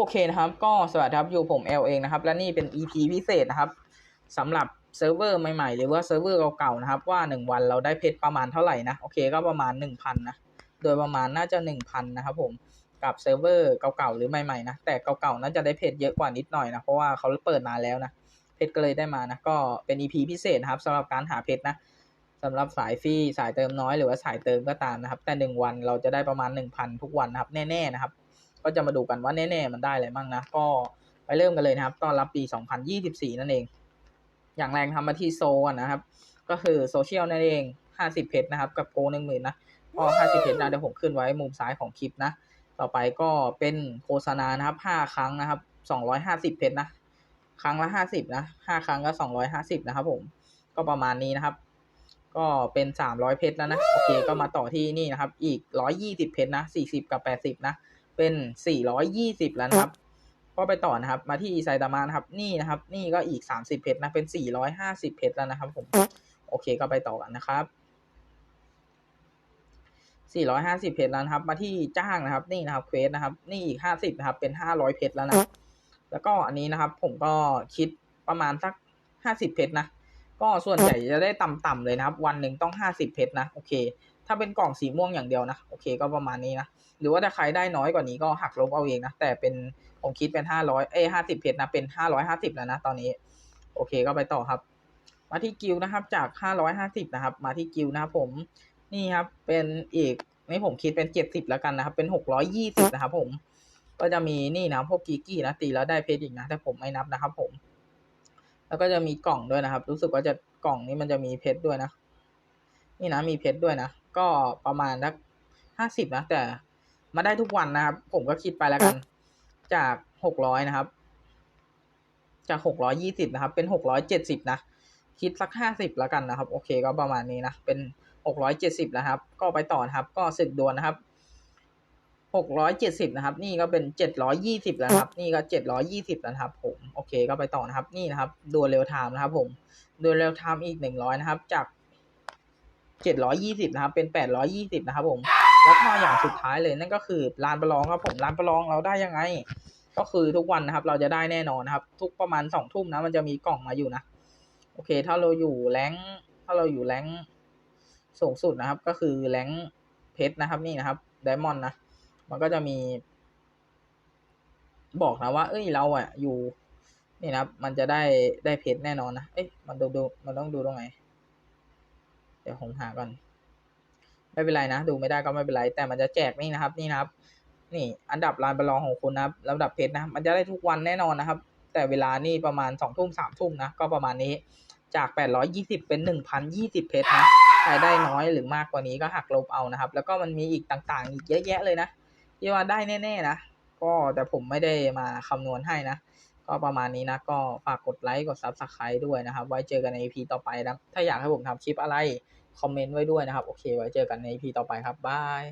โอเคนะครับก็สวัสดีครับอยู่ผมเอลเองนะครับและนี่เป็น EP พิเศษนะครับสำหรับเซิร์ฟเวอร์ใหม่ๆ หรือว่าเซิร์ฟเวอร์เก่าๆนะครับว่า 1 วันเราได้เพชรประมาณเท่าไหร่นะโอเคก็ประมาณ 1,000นะโดยประมาณน่าจะ 1,000นะครับผมกับเซิร์ฟเวอร์เก่าๆหรือใหม่ๆนะแต่เก่าๆน่าจะได้เพชรเยอะกว่านิดหน่อยนะเพราะว่าเขาเปิดนานแล้วนะเพชรก็เลยได้มานะก็เป็น EP พิเศษนะครับสำหรับการหาเพชรนะสำหรับสายฟรีสายเติมน้อยหรือว่าสายเติมก็ตามนะครับแต่หนึ่งวันเราจะได้ประมาณ 1,000 ทุกวันนะครับแน่ๆนะครับ ก็จะมาดูกันว่าแน่ๆมันได้อะไรบ้างนะ ก็ไปเริ่มกันเลยนะครับต้อนรับปี 2024 นั่นเอง อย่างแรงทำมาที่โซ่นนะครับ ก็คือโซเชียลนั่นเอง 50 เพจนะครับ กับโกหนึ่งหมื่นนะก็50 เพจนะเดี๋ยวผมขึ้นไว้มุมซ้ายของคลิปนะ ต่อไปก็เป็นโฆษณานะครับ 5 ครั้งนะครับ 250 เพจนะ ครั้งละ 50 นะ 5 ครั้งก็ 250 นะครับผม ก็ประมาณนี้นะครับก็เป็น300เพชรแล้วนะ โอเค ก็มาต่อที่นี่นะครับ อีก120เพชรนะ40กับ80นะ เป็น 420 แล้วนะครับ ก็ไปต่อนะครับ มาที่ไซตามะนะครับ นี่นะครับ นี่ก็อีก 30 เพชรนะ เป็น 450 เพชรแล้วนะครับ ผม โอเค ก็ไปต่อกันนะครับ 450 เพชรแล้วนะครับ มาที่จ้างนะครับ นี่นะครับ เควสนะครับ นี่อีก 50 นะครับ เป็น 500 เพชรแล้วนะ แล้วก็อันนี้นะครับ ผมก็คิดประมาณสัก 50 เพชรนะ ก็ส่วนใหญ่จะได้ต่ำๆเลยนะครับ วันหนึ่งต้อง 50 เพชรนะ โอเค ถ้าเป็นกล่องสีม่วงอย่างเดียวนะ โอเคก็ประมาณนี้นะ หรือว่าถ้าใครได้น้อยกว่านี้ก็หักลบเอาเองนะ แต่เป็นผมคิดเป็น500เอ้ย50เพชรนะ เป็น550แล้วนะตอนนี้ โอเคก็ไปต่อครับ มาที่กิลนะครับ จาก550นะครับ มาที่กิลนะครับผม นี่ครับ เป็นอีกนี่ผมคิดเป็น70แล้วกันนะครับ เป็น620นะครับผม ก็จะมีนี่นะพวกกีกี้นะตีแล้วได้เพชรอีกนะ แต่ผมไม่นับนะครับ ผม แล้วก็จะมีกล่องด้วยนะครับ รู้สึกว่าจะกล่องนี้มันจะมีเพชรด้วยนะ นี่นะมีเพชรด้วยนะ ก็ประมาณสักห้าสิบนะ แต่มาได้ทุกวันนะครับ ผมก็คิดไปแล้วกัน จากหกร้อยนะครับ จากหกร้อยี่สิบนะครับ เป็นหกร้อยเจ็ดสิบนะ คิดสักห้าสิบแล้วกันนะครับ โอเคก็ประมาณนี้นะ เป็นหกร้อยเจ็ดสิบนะครับ ก็ไปต่อนะครับ ก็ศึกดวลนะครับหกร้อยเจ็ดสิบนะครับ นี่ก็เป็นเจ็ดร้อยยี่สิบแล้วนะครับ นี่ก็เจ็ดร้อยยี่สิบแล้วนะครับ ผม โอเค ก็ไปต่อนะครับ นี่นะครับดวลเร็วไทม์นะครับ ผมดวลเร็วไทม์อีกหนึ่งร้อยนะครับ จาก เจ็ดร้อยยี่สิบนะครับเป็นแปดร้อยยี่สิบนะครับผมแล้วก็อย่างสุดท้ายเลยนั่นก็คือลานประลองครับผมลานประลองเราได้ยังไง ก็คือทุกวันนะครับ เราจะได้แน่นอนนะครับ ทุกประมาณสองทุ่มนะมันจะมีกล่องมาอยู่นะโอเค ถ้าเราอยู่แรงถ้าเราอยู่แรงสูงสุดนะครับ ก็คือแรงเพชรนะครับนี่นะครับไดมอนด์นะมันก็จะมี บอกนะว่า เอ้ยเราอะอยู่นี่นะครับ มันจะได้ได้เพชรแน่นอนนะเอ้ยมันดูดูมันต้องดูตรงไหน เดี๋ยวผมหาก่อน ไม่เป็นไรนะ ดูไม่ได้ก็ไม่เป็นไร แต่มันจะแจกนี่นะครับ นี่นะครับ นี่ อันดับลานประลองของคุณนะครับลำดับเพชรนะ มันจะได้ทุกวันแน่นอนนะครับ แต่เวลานี่ประมาณสองทุ่มสามทุ่มนะ ก็ประมาณนี้ จากแปดร้อยยี่สิบเป็นหนึ่งพันยี่สิบเพชรนะ ใครได้น้อยหรือมากกว่านี้ก็หักลบเอานะครับ แล้วก็มันมีอีกต่างๆ อีกเยอะแยะเลยนะที่ว่าได้แน่ ๆนะ ก็แต่ผมไม่ได้มาคำนวณให้นะ ก็ประมาณนี้นะ ก็ฝากกดไลค์กด Subscribe ด้วยนะครับ ไว้เจอกันใน EP ต่อไปนะ ถ้าอยากให้ผมทำคลิปอะไร คอมเมนต์ไว้ด้วยนะครับ โอเค ไว้เจอกันใน EP ต่อไปครับบาย